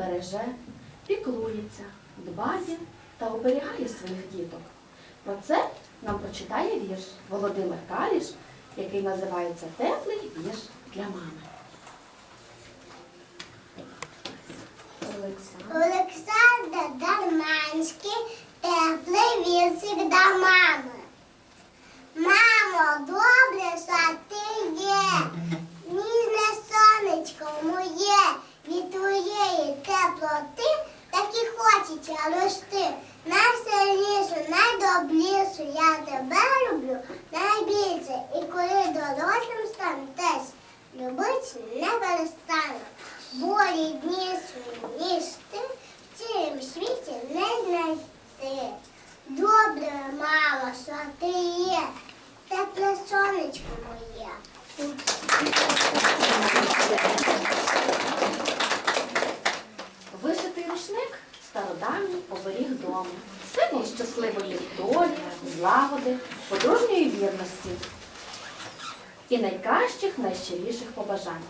береже, піклується, дбає та оберігає своїх діток. Про це нам прочитає вірш Володимир Каліш, який називається Теплий вірш для мами. І хочеться рости. Найсильнішу, найдобрішу я тебе люблю найбільше. І коли дорослим стану, теж любить не перестану. Бо ріднішу, ніж ти, в цілім світі не знайти. Добре, мама, що ти стародавній оберіг дому, символ щасливої долі, злагоди, подружньої вірності і найкращих, найщиріших побажань.